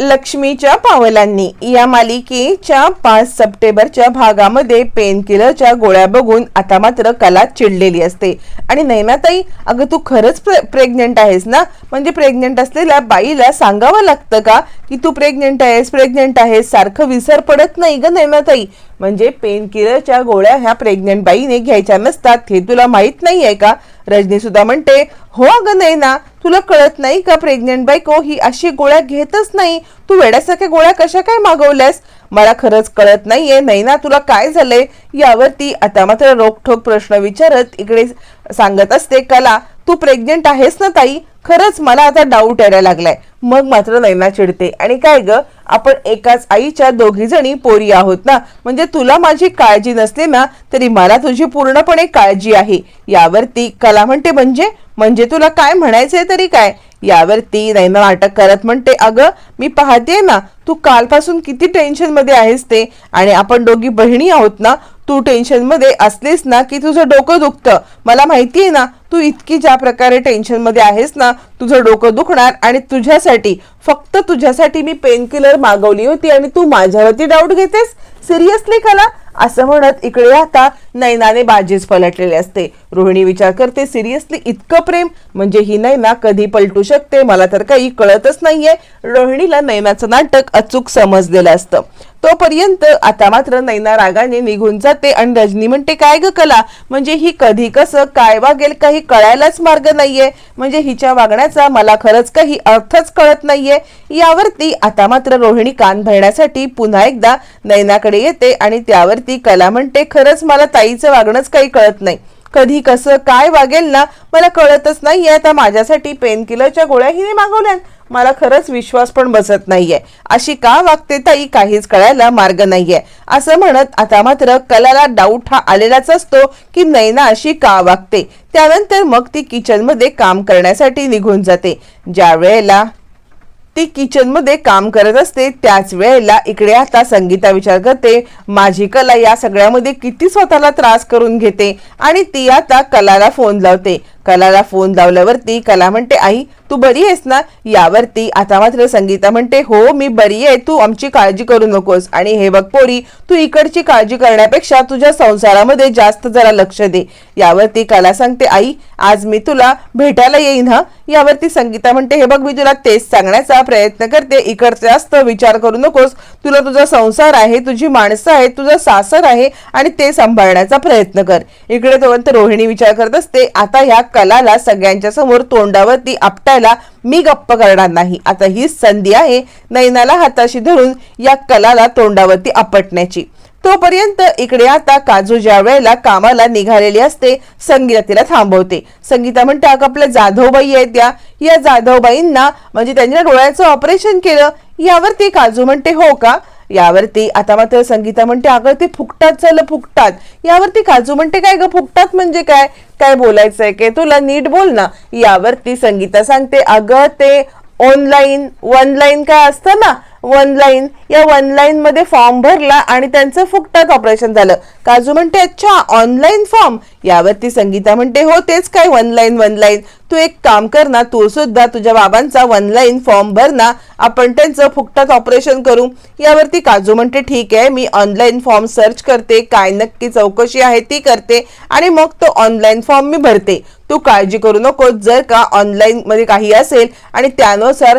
लक्ष्मीच्या पावलांनी या मालिकेच्या पाच सप्टेंबरच्या भागामध्ये पेनकिलरच्या गोळ्या बघून आता मात्र कला चिडलेली असते. आणि नैनाताई अगं तू खरंच प्रेग्नेंट आहेस ना? म्हणजे प्रेग्नेंट असलेल्या बाईला सांगावं लागतं का की तू प्रेग्नेंट आहेस प्रेग्नेंट आहेस? सारखं विसर पडत नाही ग नैनाताई. म्हणजे पेन किलरच्या गोळ्या ह्या प्रेग्नेंट बाईने घ्यायच्या नसतात. हे तुला माहीत नाहीये का? रजनी सुद्धा म्हणते हो अगं नैना तुला कळत नाही का प्रेग्नेंट बायको ही अशी गोळ्या घेतच नाही? तू वेड्यासारख्या गोळ्या कशा काय मागवल्यास? मला खरंच कळत नाहीये नैना तुला काय झालंय? यावरती आता मात्र रोखठोक प्रश्न विचारत इकडे सांगत असते कला तू प्रेग्नेंट आहेस ना ताई? खरंच मला आता डाऊट यायला लागलाय. मग मात्र नैना चिडते. आणि काय ग? आपण एकाच आईच्या दोघी जणी पोरी आहोत ना? म्हणजे तुला माझी काळजी नसली ना तरी मला तुझी पूर्णपणे काळजी आहे. यावरती कला म्हणते म्हणजे? म्हणजे तुला काय म्हणायचंय तरी काय? यावरती नैना नाटक करत म्हणते अगं मी पाहते ना तू कालपासून किती टेन्शनमध्ये आहेस ते. आणि आपण दोघी बहिणी आहोत ना तू टेन्शनमध्ये असलीस ना की तुझं डोकं दुखतं. मला माहिती आहे ना तू इतकी ज्या प्रकारे टेन्शनमध्ये आहेस ना तुझं डोकं दुखणार आणि तुझ्यासाठी फक्त तुझ्यासाठी मी पेनकिलर मागवली होती आणि तू माझ्यावरती डाऊट घेतेस? सिरियसली कला असं म्हणत इकडे आता नैनाने बाजीच पलटलेले असते. रोहिणी विचार करते सिरियसली इतकं प्रेम? म्हणजे ही नैना कधी पलटू शकते? मला तर काही कळतच नाहीये. रोहिणीला नैनाचं नाटक अचूक समजलेलं असतं. तोपर्यंत आता मात्र नैना रागाने निघून जाते आणि रजनी म्हणते काय ग कला? म्हणजे ही कधी कसं काय वागेल काही कळायलाच मार्ग नाहीये. म्हणजे हिच्या वागण्याचा मला खरंच काही अर्थच कळत नाहीये. यावरती आता मात्र रोहिणी कान भरण्यासाठी पुन्हा एकदा नैनाकडे येते आणि त्यावरती कला म्हणते खरंच मला ताईचं वागणंच काही कळत नाही. कधी कसं काय वागेल ना मला कळतच नाहीये. आता माझ्यासाठी पेनकिलरच्या गोळ्या हिने मागवल्या मला खरंच विश्वास पण बसत नाहीये. अशी का वागते ताई काहीच कळायला मार्ग नाहीये. असं म्हणत आता मात्र कलाला डाऊट हा आलेलाच असतो की नैना अशी का वागते. त्यानंतर मग ती किचनमध्ये काम करण्यासाठी निघून जाते. ज्या वेळेला ती किचनमध्ये काम करत असते त्याच वेळेला इकडे आता संगीता विचार करते माझी कला या सगळ्यामध्ये किती स्वतःला त्रास करून घेते? आणि ती आता कलाला फोन लावते. कलाला फोन लावल्यावरती कला म्हणते आई तू बरी आहेस ना? यावरती आता मात्र संगीता म्हणते हो मी बरी आहे तू आमची काळजी करू नकोस. आणि हे बघ पोरी तू इकडची काळजी करण्यापेक्षा तुझ्या संसारामध्ये जास्त जरा लक्ष दे. यावरती कला सांगते आई आज मी तुला भेटायला येईन हा? यावरती संगीता म्हणते हे बघ मी तुला तेच सांगण्याचा प्रयत्न करते. इकडचे जास्त विचार करू नकोस. तुला तुझा संसार आहे तुझी माणसं आहेत तुझा सासर आहे आणि ते सांभाळण्याचा प्रयत्न कर. इकडे तोपर्यंत रोहिणी विचार करत असते आता ह्या कलाला सगळ्यांच्या समोर तोंडावरती आपटायला मी गप्प करणार नाही. आता ही संधी आहे नैनाला हाताशी धरून या कलाला तोंडावरती आपटण्याची. तोपर्यंत इकडे आता काजू ज्या वेळेला कामाला निघालेली असते संगीता तिला थांबवते. संगीता म्हणते अगं आपल्या जाधवबाई आहेत त्या. या जाधवबाईंना म्हणजे त्यांच्या डोळ्याचं ऑपरेशन केलं. यावरती काजू म्हणते हो का? यावरती आता मात्र संगीता म्हणते अगं ते फुकटात झालं फुकटात. यावरती काजू म्हणते काय ग फुकटात म्हणजे काय? काय बोलायचंय काय तुला नीट बोल ना. यावरती संगीता सांगते अगं ते ऑनलाईन वन लाईन काय असतं ना वन लाईन या वन लाईन मध्ये फॉर्म भरला आणि त्यांचं फुकटात ऑपरेशन झालं. काजू म्हणते अच्छा ऑनलाईन फॉर्म यावरती संगीता म्हणते हो तेच काय वन लाईन वन लाईन तू एक काम कर ना तू सुद्धा तुझ्या बाबांचा वन लाईन फॉर्म भर ना. आपण त्यांचं फुकटात ऑपरेशन करू. यावरती काजू म्हणते ठीक आहे मी ऑनलाईन फॉर्म सर्च करते. काय नक्की चौकशी आहे ती करते. आणि मग तो ऑनलाईन फॉर्म मी भरते. तू काळजी करू नको जर का ऑनलाईन मध्ये काही असेल आणि त्यानुसार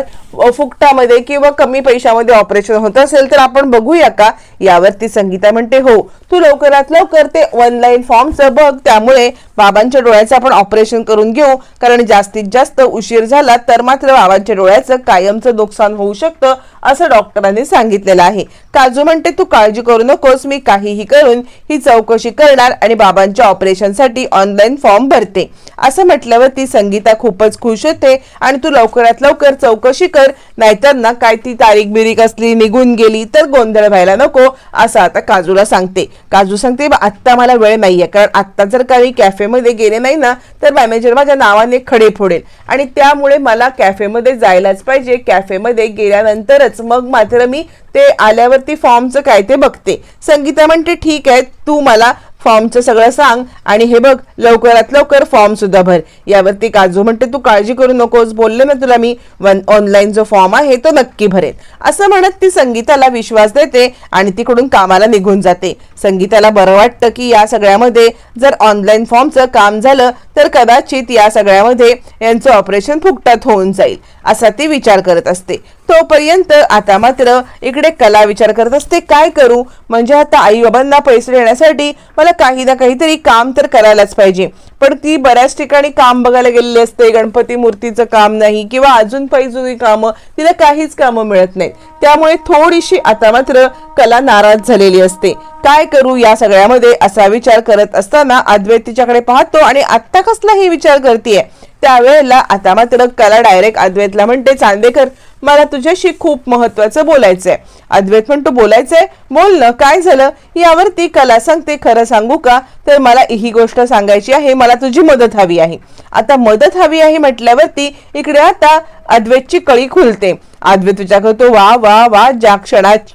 फुकटामध्ये किंवा कमी पैशामध्ये ऑपरेशन होत असेल तर आपण बघूया का? यावरती संगीता म्हणते हो तू लवकरात लवकर ते ऑनलाईन फॉर्मचं बघ. त्यामुळे बाबांच्या डोळ्याचं आपण ऑपरेशन करून घेऊ. कारण जास्तीत जास्त उशीर झाला तर मात्र बाबांच्या डोळ्याचं कायमचं नुकसान होऊ शकतं असं डॉक्टरांनी सांगितलेलं आहे. काजू म्हणते तू काळजी करू नकोस मी काहीही करून ही चौकशी करणार आणि बाबांच्या ऑपरेशनसाठी ऑनलाईन फॉर्म भरते. असं म्हटल्यावर ती संगीता खूपच खुश होते आणि तू लवकरात लवकर चौकशी कर नाहीतर ना काय ती तारीख बिरीक असली निघून गेली तर गोंधळ व्हायला नको असं आता काजूला सांगते. काजू सांगते आत्ता मला वेळ नाहीये कारण आत्ता जर काही कॅफे कॅफेमध्ये गेले नाही ना तर मॅनेजर माझ्या नावाने खडे फोडेल. आणि त्यामुळे मला कॅफेमध्ये जायलाच पाहिजे. कॅफेमध्ये गेल्यानंतरच मग मात्र मी ते आल्यावरती फॉर्मचं काय ते बघते. संगीता म्हणते ठीक आहे तू मला फॉर्मचं सगळं सांग आणि हे बघ लवकरात लवकर फॉर्म सुद्धा भर. यावरती काजू म्हणते तू काळजी करू नकोस बोलले ना तुला मी ऑनलाईन जो फॉर्म आहे तो नक्की भरेल. असं म्हणत ती संगीताला विश्वास देते आणि तिकडून कामाला निघून जाते. संगीताला बरं वाटतं की या सगळ्यामध्ये जर ऑनलाईन फॉर्मचं काम झालं तर कदाचित या सगळ्यामध्ये यांचं ऑपरेशन फुकटात होऊन जाईल असा ती विचार करत असते. तोपर्यंत आता मात्र इकडे कला विचार करत असते. काय करू? म्हणजे आता आई बाबांना पैसे देण्यासाठी मला काही ना काहीतरी काम तर करायलाच पाहिजे. पण ती बऱ्याच ठिकाणी काम बघायला गेलेली असते. गणपती मूर्तीचं काम नाही किंवा अजून पाहिजे कामं तिला काहीच कामं मिळत नाहीत. त्यामुळे थोडीशी आता मात्र कला नाराज झालेली असते. काय करू या सगळ्यामध्ये असा विचार करत असताना अद्वैत तिच्याकडे पाहतो आणि आत्ता कसलाही विचार करतीये. त्यावेळेला आता मात्र कला डायरेक्ट अद्वैतला म्हणते चांदेकर मला तुझ्याशी खूप महत्वाचं बोलायचंय. अद्वैत म्हणतो बोलायचंय? बोल ना काय झालं? यावरती कला सांगते खरं सांगू का? तर मला ही गोष्ट सांगायची आहे मला तुझी मदत हवी आहे. आता मदत हवी आहे म्हटल्यावरती इकडे आता अद्वैतची कळी खुलते. अद्वैत विचार करतो वा वा वा ज्या क्षणात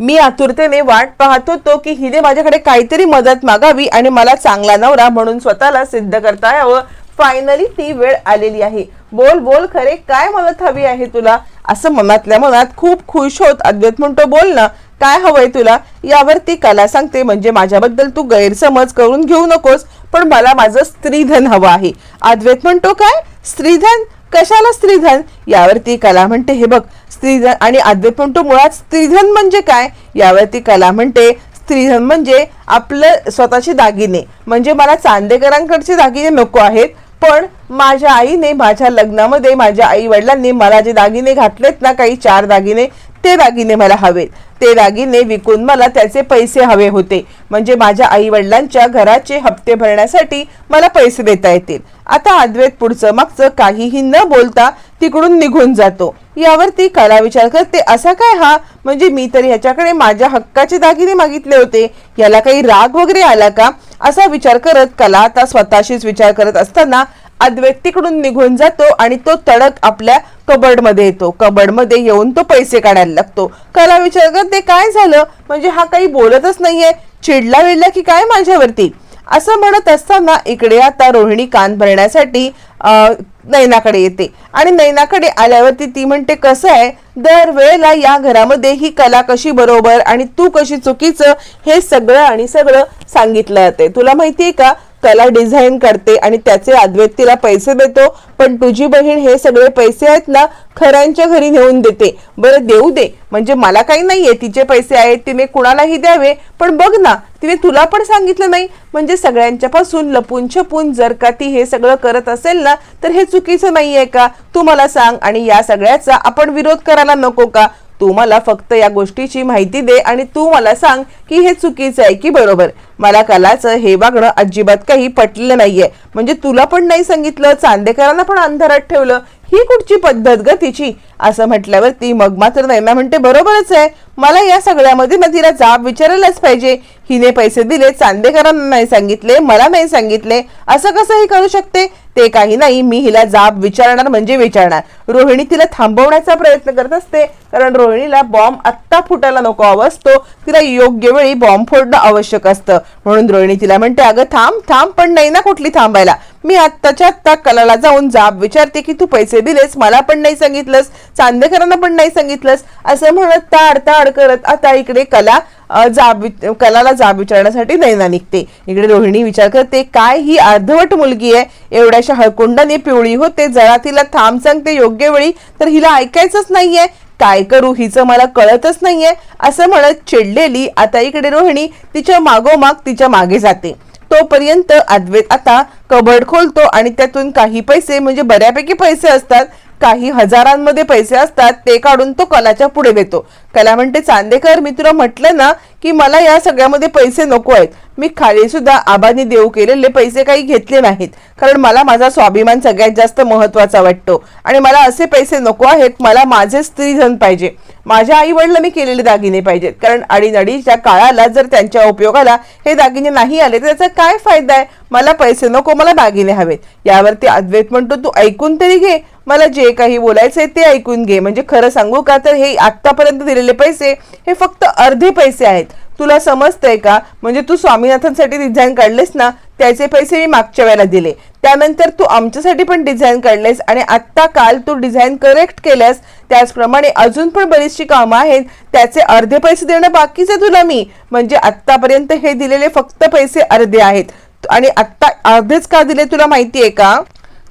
मी आतुरतेने वाट पाहत होतो की हिने माझ्याकडे काहीतरी मदत मागावी आणि मला चांगला नवरा म्हणून स्वतःला सिद्ध करता यावं. फायनली ती वेळ आलेली आहे. बोल बोल खरे काय मदत हवी आहे तुला? असं मनातल्या मनात खूप खुश होत अद्वैत म्हणतो बोल ना काय हवंय तुला? यावर ती कला सांगते म्हणजे माझ्याबद्दल तू गैरसमज करून घेऊ नकोस पण मला माझं स्त्रीधन हवं आहे. अद्वैत म्हणतो काय? स्त्रीधन? कशाला स्त्रीधन? यावरती कला म्हणते हे बघ स्त्रीधन आणि आद्य पण तो मुळात स्त्रीधन म्हणजे काय? यावरती कला म्हणते. स्त्रीधन म्हणजे आपलं स्वतःचे दागिने. म्हणजे मला चांदेकरांकडचे दागिने नको आहेत पण माझ्या आईने माझ्या लग्नामध्ये माझ्या आई वडिलांनी मला जे दागिने घातलेत ना काही चार दागिने ते दागिने मला हवेत. ते दागिने विकून मला त्याचे पैसे हवे होते. म्हणजे माझ्या आई वडिलांच्या घराचे हप्ते भरण्यासाठी मला पैसे देता येतील. आता अद्वैत पुढचं मागचं काहीही न बोलता तिकडून निघून जातो. यावरती कला विचार करते असा काय हा? म्हणजे मी तर ह्याच्याकडे माझ्या हक्काचे दागिने मागितले होते. याला काही राग वगैरे आला का? असा विचार करत कला आता स्वतःशीच विचार करत असताना अद्वैतीकडून निघून जातो आणि तो तडक आपल्या कबडमध्ये येतो. कबडमध्ये येऊन तो पैसे काढायला लागतो. कला विचार करते काय झालं? म्हणजे हा काही बोलतच नाहीये. चिडला विडला की काय माझ्यावरती? असं म्हणत असताना इकडे आता रोहिणी कान भरण्यासाठी नैनाकडे येते. आणि नैनाकडे आल्यावरती ती म्हणते कसं आहे? दरवेळेला या घरामध्ये ही कला कशी बरोबर आणि तू कशी चुकीचं हे सगळं आणि सगळं सांगितलं जाते तुला माहितीये का? कला डिझाईन करते आणि त्याचे अद्वैत तिला पैसे देतो. पण तुझी बहीण हे सगळे पैसे आहेत ना खऱ्यांच्या घरी नेऊन देते. बरं देऊ दे. म्हणजे मला काही नाहीये. तिचे पैसे आहेत तिने कुणालाही द्यावे. पण बघ ना तिने तुला पण सांगितलं नाही. म्हणजे सगळ्यांच्या पासून लपून छपून जर का ती हे सगळं करत असेल ना तर हे चुकीचं नाहीये का? तू मला सांग आणि या सगळ्याचा आपण विरोध करायला नको का? तू मला फक्त या गोष्टीची माहिती दे आणि तू मला सांग की हे चुकीचं आहे की बरोबर. मला कलाचं हे वागणं अजिबात काही पटलेलं नाहीये. म्हणजे तुला पण नाही सांगितलं चांदेकरांना पण अंधारात ठेवलं. ही कुठची पद्धत ग तिची? असं म्हटल्यावर ती मग मात्र नैना म्हणते बरोबरच आहे. मला या सगळ्यामध्ये ना तिला जाब विचारायलाच पाहिजे. हिने पैसे दिले चांदेकरांना नाही सांगितले मला नाही सांगितले. असं कसंही करू शकते? ते काही नाही मी हिला जाब विचारणार म्हणजे विचारणार. रोहिणी तिला थांबवण्याचा प्रयत्न करत असते कारण रोहिणीला बॉम्ब आत्ता फुटायला नको हवा असतो. तिला योग्य वेळी बॉम्ब फोडणं आवश्यक असतं. म्हणून रोहिणी तिला म्हणते अगं थांब थांब पण नाही ना कुठली थांबायला. मी आत्ताच्या आत्ता कलाला जाऊन जाब विचारते की तू पैसे दिलेस मला पण नाही सांगितलंस चांदेकरांना पण नाही सांगितलंस. असं म्हणत ताड ताड करत आता इकडे कला जाब कलाला जाब विचारण्यासाठी नैना निघते. इकडे रोहिणी विचार करते काय ही अर्धवट मुलगी आहे? एवढ्याशा हळकुंडाने पिवळी होते जरा तिला थांब सांगते योग्य वेळी तर हिला ऐकायचंच नाहीये. काय करू हिचं मला कळतच नाहीये. असं म्हणत चिडलेली आता इकडे रोहिणी तिच्या मागोमाग तिच्यामागे जाते. तोपर्यंत अद्वैत आता कबड खोलतो आणि त्यातून काही पैसे म्हणजे बऱ्यापैकी पैसे असतात काही हजारांमध्ये पैसे असतात ते काढून तो कलाच्या पुढे देतो कला म्हणते चांदेकर मी तुला म्हटलं ना की मला या सगळ्यामध्ये पैसे नको आहेत. मी खाली सुद्धा आबांनी देऊ केलेले पैसे काही घेतले नाहीत. कारण मला माझा स्वाभिमान सगळ्यात जास्त महत्त्वाचा वाटतो. आणि मला असे पैसे नको आहेत मला माझे स्त्रीधन पाहिजे. माझ्या आई वडिलांनी केलेले दागिने पाहिजेत. कारण अडीनडीच्या काळाला जर त्यांच्या उपयोगाला हे दागिने नाही आले तर त्याचा काय फायदा आहे? मला पैसे नको मला दागिने हवेत. यावरती अद्वैत म्हणतो तू ऐकून तरी घे. मला जे काही बोलायचं आहे ते ऐकून घे. म्हणजे खरं सांगू का तर हे आत्तापर्यंत दिलेले पैसे हे फक्त अर्धे पैसे आहेत. तुला समजतंय का? म्हणजे तू स्वामीनाथनसाठी डिझाईन काढलेस ना त्याचे पैसे मी मागच्या वेळेला दिले. त्यानंतर तू आमच्यासाठी पण डिझाईन काढलेस आणि आत्ता काल तू डिझाईन करेक्ट केल्यास त्याचप्रमाणे अजून पण बरीचशी कामं आहेत त्याचे अर्धे पैसे देणं बाकीच आहे तुला मी. म्हणजे आत्तापर्यंत हे दिलेले फक्त पैसे अर्धे आहेत. आणि आत्ता अर्धेच का दिले तुला माहिती आहे का?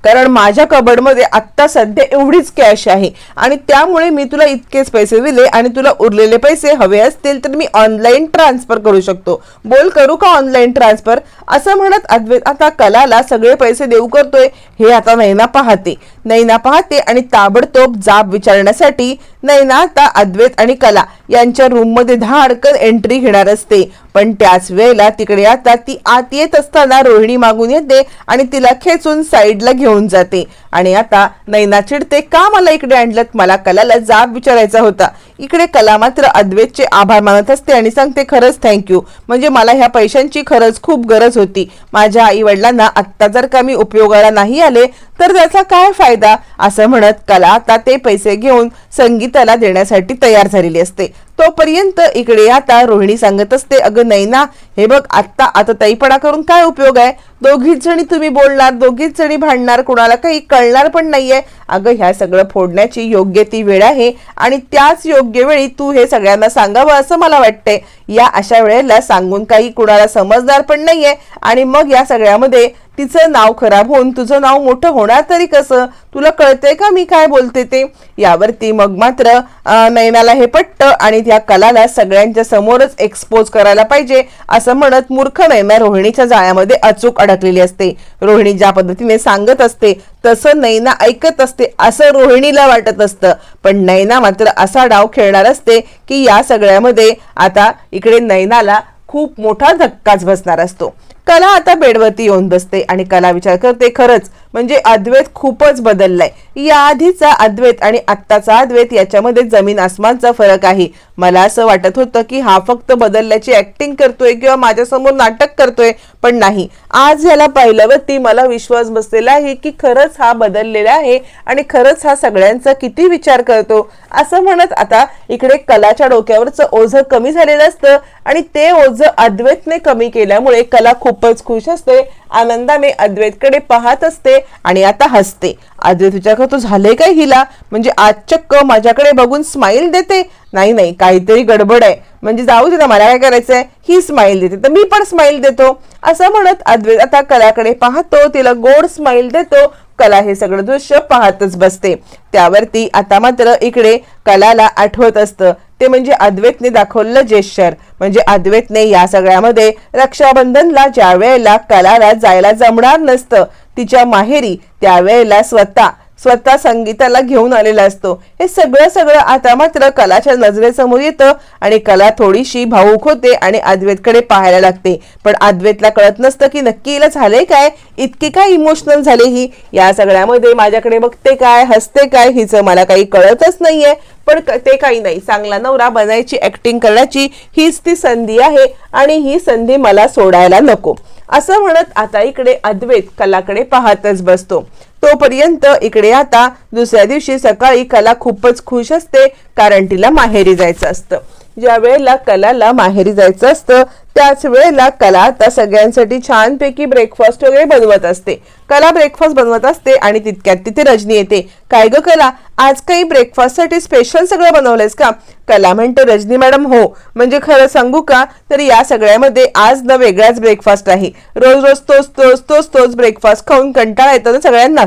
कारण माझ्या कबडमध्ये आत्ता सध्या एवढीच कॅश आहे. आणि त्यामुळे मी तुला इतकेच पैसे दिले आणि तुला उरलेले पैसे हवे असतील तर मी ऑनलाईन ट्रान्सफर करू शकतो. बोल करू का ऑनलाईन ट्रान्सफर असं म्हणत अद्वैत आता कलाला सगळे पैसे देऊ करतोय. हे आता नैना पाहते. नैना पाहते आणि ताबडतोब जाब विचारण्यासाठी नैनाता अद्वैत आणि कला यांच्या रूममध्ये धाडकन एंट्री घेणार असते. पण त्याच वेळेला तिकडे आता ती आत येत असताना रोहिणी मागून येते आणि तिला खेचून साईडला घेऊन जाते. आणि आता नैना चिडते का मला इकडे आणलं मला कलाला जाब विचारायचा होता. इकडे कला मात्र अद्वैतचे आभार मानत असते आणि सांगते खरंच थँक्यू म्हणजे मला ह्या पैशांची खरंच खूप गरज होती. माझ्या आई वडिलांना आत्ता जर का मी उपयोगाला नाही आले तर त्याचा काय फायदा? असं म्हणत कला आता ते पैसे घेऊन संगीताला देण्यासाठी तयार झालेली असते. तोपर्यंत इकडे आता रोहिणी सांगत असते अगं नाही ना हे बघ आत्ता आता ताईपणा करून काय उपयोग आहे? दोघीच जणी तुम्ही बोलणार दोघीच जणी भांडणार कुणाला काही कळणार पण नाहीये. अगं ह्या सगळं फोडण्याची योग्य ती वेळ आहे आणि त्याच योग्य वेळी तू हे सगळ्यांना सांगावं असं मला वाटतंय. या अशा वेळेला सांगून काही कुणाला समजणार पण नाहीये आणि मग या सगळ्यामध्ये तिचं नाव खराब होऊन तुझं नाव मोठं होणार तरी कसं? तुला कळतंय का मी काय बोलते ते? यावरती मग मात्र नैनाला नयनाला हे पटतं आणि त्या कलाला सगळ्यांच्या समोरच एक्सपोज करायला पाहिजे असं म्हणत मूर्ख नयना रोहिणीच्या जाळ्यामध्ये अचूक अडकलेली असते. रोहिणी ज्या पद्धतीने सांगत असते तसं नैना ऐकत असते असं रोहिणीला वाटत असतं. पण नैना मात्र असा डाव खेळणार असते की या सगळ्यामध्ये आता इकडे नैनाला खूप मोठा धक्काच बसणार असतो. कला आता बेडवरती येऊन बसते आणि कला विचार करते खरंच. म्हणजे अद्वैत खूपच बदललाय. या आधीचा अद्वैत आणि आत्ताचा अद्वैत याच्यामध्ये जमीन आसमानचा फरक आहे. मला असं वाटत होतं की हा फक्त बदलल्याची ऍक्टिंग करतोय किंवा माझ्यासमोर नाटक करतोय पण नाही. आज याला पाहिल्यावरती मला विश्वास बसलेला आहे की खरंच हा बदललेला आहे आणि खरंच हा सगळ्यांचा किती विचार करतो. असं म्हणत आता इकडे कलाच्या डोक्यावरचं ओझं कमी झालेलं असतं आणि ते ओझं अद्वैतने कमी केल्यामुळे कला खूपच खुश असते आनंदाने अद्वैतकडे पाहत असते आणि आता हसते. अद्वैत विचार करतो झाले काय हिला? म्हणजे आज चक्क माझ्याकडे बघून स्माईल देते? नाही नाही काहीतरी गडबड आहे. म्हणजे जाऊ दे ना मला काय करायचंय? ही स्माईल देते. तर मी पण स्माईल देतो. असं म्हणत अद्वैत आता कलाकडे पाहतो. तिला गोड स्माईल देतो. कला हे सगळं दृश्य पाहतच बसते. त्यावरती आता मात्र इकडे कलाला आठवत असतं. ते म्हणजे अद्वैतने दाखवलं जेश्चर म्हणजे अद्वैतने या सगळ्यामध्ये रक्षाबंधनला ज्या वेळेला कलाला जायला जमणार नसतं तिच्या माहेरी त्यावेळेला स्वतः स्वतः संगीताला घेऊन आलेला असतो. हे सगळं सगळं आता मात्र कलाच्या नजरेसमोर येतं आणि कला थोडीशी भावूक होते आणि अद्वैतकडे पाहायला लागते. पण अद्वैतला कळत नसतं की नक्की हिला झालंय काय? इतकी काय इमोशनल झाले ही? या सगळ्यामध्ये माझ्याकडे बघते काय हसते काय हिचं मला काही कळतच नाहीये. पण ते काही नाही. चांगला नवरा बनायची ऍक्टिंग करण्याची हीच ती संधी आहे आणि ही संधी मला सोडायला नको. असं म्हणत आता इकडे अद्वैत कलाकडे पाहतच बसतो. तोपर्यंत इकडे आता दुसऱ्या दिवशी सकाळी कला खूपच खुश असते कारण तिला माहेरी जायचं असतं. ज्या वेळेला कलाला माहेरी जायचं असतं त्याच वेळेला कला आता सगळ्यांसाठी छानपैकी ब्रेकफास्ट वगैरे बनवत असते. कला ब्रेकफास्ट बनवत असते आणि तितक्यात तिथे रजनी येते. काय ग कला? आज काही ब्रेकफास्टसाठी स्पेशल सगळं बनवलंयस का? कला म्हणते रजनी मॅडम हो. म्हणजे खरं सांगू का? तर या सगळ्यामध्ये आज न वेगळाच ब्रेकफास्ट आहे. रोज रोज तोच तोच तोच तोच ब्रेकफास्ट खाऊन कंटाळा येतो ना सगळ्यांना.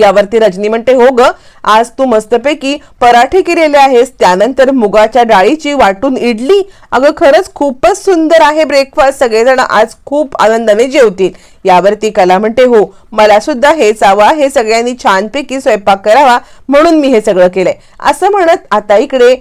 यावरती रजनी म्हणते हो ग आज तू मस्तपैकी पराठे केलेले आहेस. त्यानंतर मुगाच्या डाळीची वाटून इडली. अगं खरंच खूपच सुंदर आहे ब्रेकफास्ट सगळेजण आज खूप आनंदाने जेवतील. यावरती कला म्हणते हो मला सुद्धा हेच हवं आहे सगळ्यांनी छानपैकी स्वयंपाक करावा म्हणून मी हे सगळं केलंय. असं म्हणत आता इकडे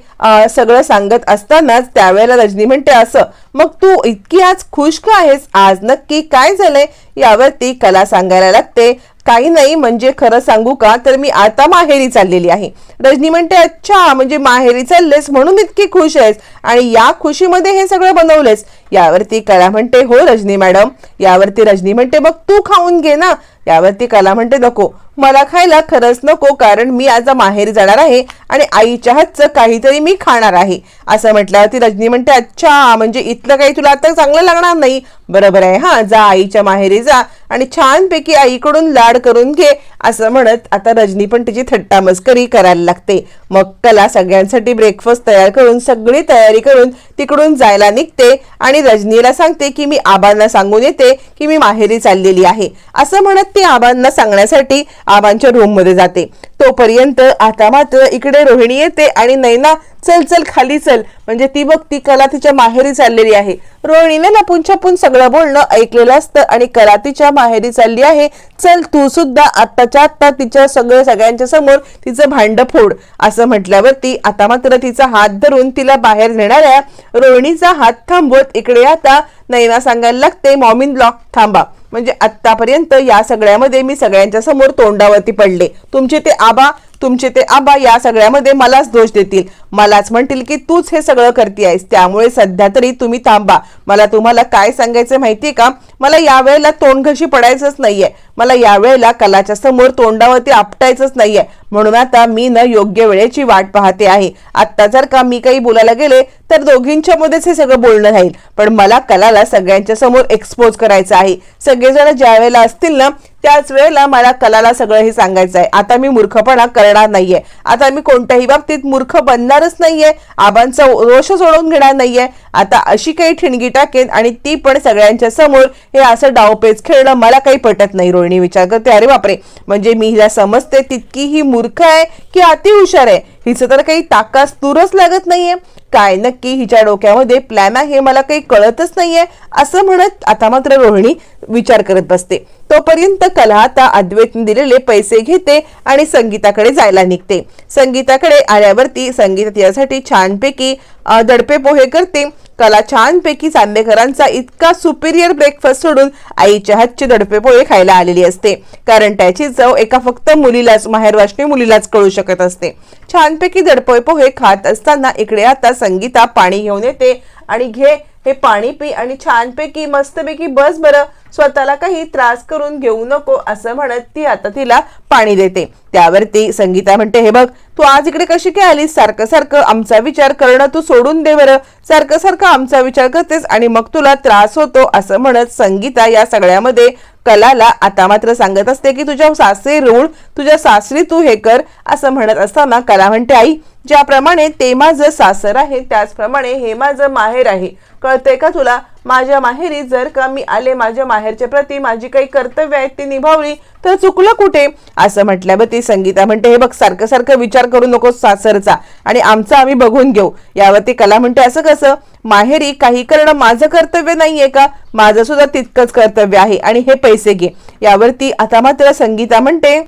सगळं सांगत असतानाच त्यावेळेला रजनी म्हणते असं मग तू इतकी आज खुश का आहेस? आज नक्की काय झालंय? यावरती कला सांगायला लागते काही नाही म्हणजे खरं सांगू का? तर मी आता माहेरी चाललेली आहे. रजनी म्हणते अच्छा म्हणजे माहेरी चाललेस म्हणून इतकी खुश आहेस आणि या खुशीमध्ये हे सगळं बनवलेस यावरती कला म्हणते हो रजनी मॅडम. यावरती रजनी म्हणते मग तू खाऊन घे ना. यावरती कला म्हणते नको. मला खायला खरंच नको कारण मी आज माहेरी जाणार आहे आणि आईच्या हातचं काहीतरी मी खाणार आहे. असं म्हटल्यावरती रजनी म्हणते अच्छा म्हणजे इथलं काही तुला आता चांगलं लागणार नाही. बरोबर आहे हा जा आईच्या माहेरी जा आणि छानपैकी आईकडून लाड करून घे असं म्हणत आता रजनी पण तिची थट्टा मस्करी करायला लागते. मग कला सगळ्यांसाठी ब्रेकफास्ट तयार करून सगळी तयारी करून तिकडून जायला निघते आणि रजनीला सांगते की मी आबांना सांगून येते की मी माहेरी चाललेली आहे. असं म्हणत ती आबांना सांगण्यासाठी आबांच्या रूममध्ये जाते. तोपर्यंत आता मात्र इकडे रोहिणी येते आणि नैना चल चल खाली चल. म्हणजे ती बघ ती कला तिच्या माहेरी चाललेली आहे. रोहिणीने लपून छपून सगळं बोलणं ऐकलेलं असतं आणि कला तिच्या माहेरी चालली आहे. चल तू सुद्धा आत्ताच्या आत्ता तिच्या सगळं सगळ्यांच्या समोर तिचं भांड फोड. असं म्हटल्यावरती आता मात्र तिचा हात धरून तिला बाहेर नेणाऱ्या रोहिणीचा हात थांबवत इकडे आता नैना सांगायला लागते मॉमिन ब्लॉक थांबा. म्हणजे आतापर्यंत या सगळ्यामध्ये मी सगळ्यांच्या समोर तोंडावरती पडले. तुमचे ते आबा तुमचे ते आबा या सगळ्यामध्ये मलाच दोष देतील. मलाच म्हणतील की तूच हे सगळं करते आहेस त्यामुळे सध्या तरी तुम्ही थांबा. मला तुम्हाला काय सांगायचं माहितीये का? मला यावेळेला तोंडघशी पडायचंच नाहीये. मला यावेळेला कलाच्या समोर तोंडावरती आपटायचंच नाहीये. म्हणून आता मी न योग्य वेळेची वाट पाहते आहे. आता जर का मी काही बोलायला गेले तर दोघींच्या मध्येच हे सगळं बोलणं राहील. पण मला कलाला सगळ्यांच्या समोर एक्सपोज करायचं आहे. सगळेजण ज्या वेळेला असतील ना त्याच वेळेला मला कलाला सगळं हे सांगायचं आहे आता मी मूर्खपणा करणार नाहीये. आता मी कोणत्याही बाबतीत मूर्ख बनणारच नाहीये. आबांचा रोष सोडून घेणार नाहीये. आता अशी काही ठिणगी टाकेन आणि ती पण सगळ्यांच्या समोर हे असं डावपेच खेळणं मला काही पटत नाही. रोहिणी विचार करते अरे बापरे! म्हणजे मी हिला समजते तितकी ही मूर्ख आहे की अति हुशार आहे? हिचं तर काही ताकास दूरच लागत नाहीये. काय नक्की हिच्या डोक्यामध्ये प्लॅन आहे मला काही कळतच नाहीये असं म्हणत आता मात्र रोहिणी विचार करत बसते. तोपर्यंत कला आता अद्वैतने दिलेले पैसे घेते आणि संगीताकडे जायला निघते. संगीताकडे आल्यावरती संगीता तिच्यासाठी छानपैकी दडपे पोहे करते. कला छानपैकी चांदेकरांचा इतका सुपिरियर ब्रेकफास्ट सोडून आईच्या हातचे दडपे पोहे खायला आलेली असते. कारण त्याची चव एका फक्त मुलीलाच माहेरवाशनी मुलीलाच कळू शकत असते. छानपैकी दडपे पोहे खात असताना इकडे आता संगीता पाणी घेऊन येते. आणि घे हे पाणी पी आणि छानपैकी मस्तपैकी बस बरं. स्वतःला काही त्रास करून घेऊ नको असं म्हणत ती आता तिला पाणी देते. त्यावरती संगीता म्हणते हे बघ तू आज इकडे कशी काय आलीस? सारखं सारखं आमचा विचार करणं तू सोडून दे बरं. सारखं सारखं आमचा विचार करतेस आणि मग तुला त्रास होतो असं म्हणत संगीता या सगळ्यामध्ये कलाला आता मात्र सांगत असते की तुझ्या सासरी रूळ तुझ्या सासरी तू हे कर असं म्हणत असताना कला म्हणते आई ज्याप्रमाणे ते माझं सासर आहे त्याचप्रमाणे हे माझं माहेर आहे. कळतंय का तुला? माझ्या माहेरी जर का मी आले माझ्या माहेरच्या प्रती माझी काही कर्तव्य आहेत ती निभावली तर चुकलं कुठे? असं म्हटल्यावर ती संगीता म्हणते हे बघ सारखं सारखं विचार करू नको सासरचा आणि आमचा आम्ही बघून घेऊ. यावरती कला म्हणते असं कसं? माहेरी काही करणं माझं कर्तव्य नाहीये का? माझं सुद्धा तितकंच कर्तव्य आहे आणि हे पैसे घे. यावरती आता मात्र संगीता म्हणते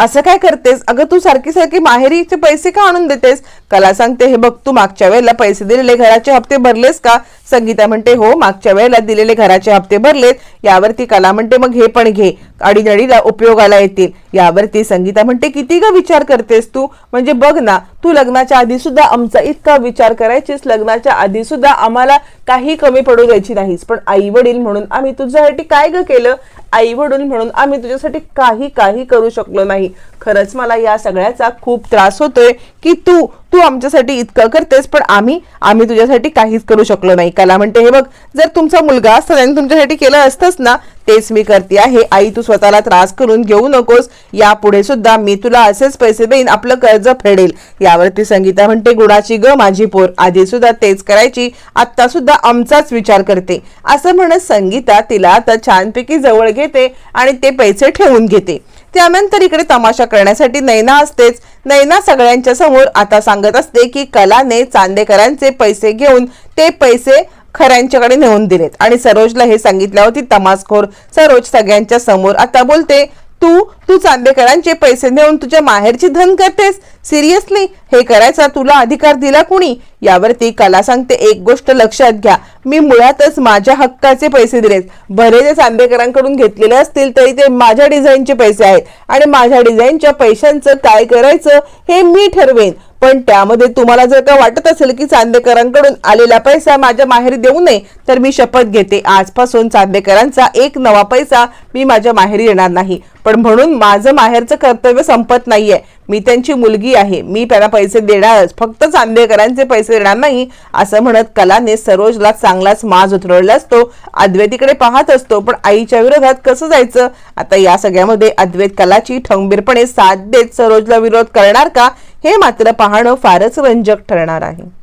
असं काय करतेस? अगं तू सारखी सारखी माहेरीचे पैसे का आणून देतेस? कला सांगते हे बघ तू मागच्या वेळेला पैसे दिलेले घराचे हप्ते भरलेस का? संगीता म्हणते हो मागच्या वेळेला दिलेले घराचे हप्ते भरलेत. यावरती कला म्हणते मग हे पण घे. अडीनडीला उपयोगाला येतील. यावरती संगीता म्हणते किती ग विचार करतेस तू? म्हणजे बघ ना तू लग्नाच्या आधी सुद्धा आमचा इतका विचार करायचीस. लग्नाच्या आधी सुद्धा आम्हाला काही कमी पडू द्यायची नाहीस. पण आई वडील म्हणून आम्ही तुझ्यासाठी काय ग केलं? आई वडील म्हणून आम्ही तुझ्यासाठी काही काही करू शकलो नाही. खरंच मला या सगळ्याचा खूप त्रास होतोय की तू तू आमच्यासाठी इतकं करतेस पण आम्ही आम्ही तुझ्यासाठी काहीच करू शकलो नाही. कला म्हणते हे बघ जर तुमचा मुलगा असता त्याने तुमच्यासाठी केलं असतंच ना तेच मी करते आहे. आई तू स्वतःला त्रास करून घेऊ नकोस. यापुढे सुद्धा मी तुला असेच पैसे देईन आपलं कर्ज फेडेल. यावरती संगीता म्हणते गुणाची ग माझी पोर. आधी सुद्धा तेच करायची आता सुद्धा आमचाच विचार करते. असं म्हणत संगीता तिला आता छानपैकी जवळ घेते आणि ते पैसे ठेवून घेते. त्यानंतर इकडे तमाशा करण्यासाठी नैना असतेच. नैना सगळ्यांच्या समोर आता सांगत असते की कलाने चांदेकरांचे पैसे घेऊन ते पैसे खऱ्यांच्याकडे नेऊन दिलेत. आणि सरोजला हे सांगितल्यावर होती तमासखोर सरोज सगळ्यांच्या समोर आता बोलते तू तू चांदेकरांचे पैसे नेऊन तुझ्या माहेरची धन करतेस? सिरियसली? हे करायचा तुला अधिकार दिला कुणी? यावरती कला सांगते एक गोष्ट लक्षात घ्या. मी मुळातच माझ्या हक्काचे पैसे दिलेत. भले ते चांदेकरांकडून घेतलेले असतील तरी ते माझ्या डिझाईनचे पैसे आहेत. आणि माझ्या डिझाईनच्या पैशांचं काय करायचं हे मी ठरवेन. पण त्यामध्ये तुम्हाला जर का वाटत असेल की चांदेकरांकडून आलेला पैसा माझ्या माहेरी देऊ नये तर मी शपथ घेते. आजपासून चांदेकरांचा एक नवा पैसा मी माझ्या माहेरी येणार नाही. पण म्हणून माझं माहेरचं कर्तव्य संपत नाहीये. मी त्यांची मुलगी आहे मी त्यांना पैसे देणारच फक्त चांदेकरांचे पैसे देणार नाही असं म्हणत कलाने सरोजला चांगलाच माज उतरवला असतो. अद्वैतीकडे पाहत असतो पण आईच्या विरोधात कसं जायचं? आता या सगळ्यामध्ये अद्वैत कलाची ठंबीरपणे साथ देत सरोजला विरोध करणार का? हे मात्र पाहणं फारच रंजक ठरणार आहे.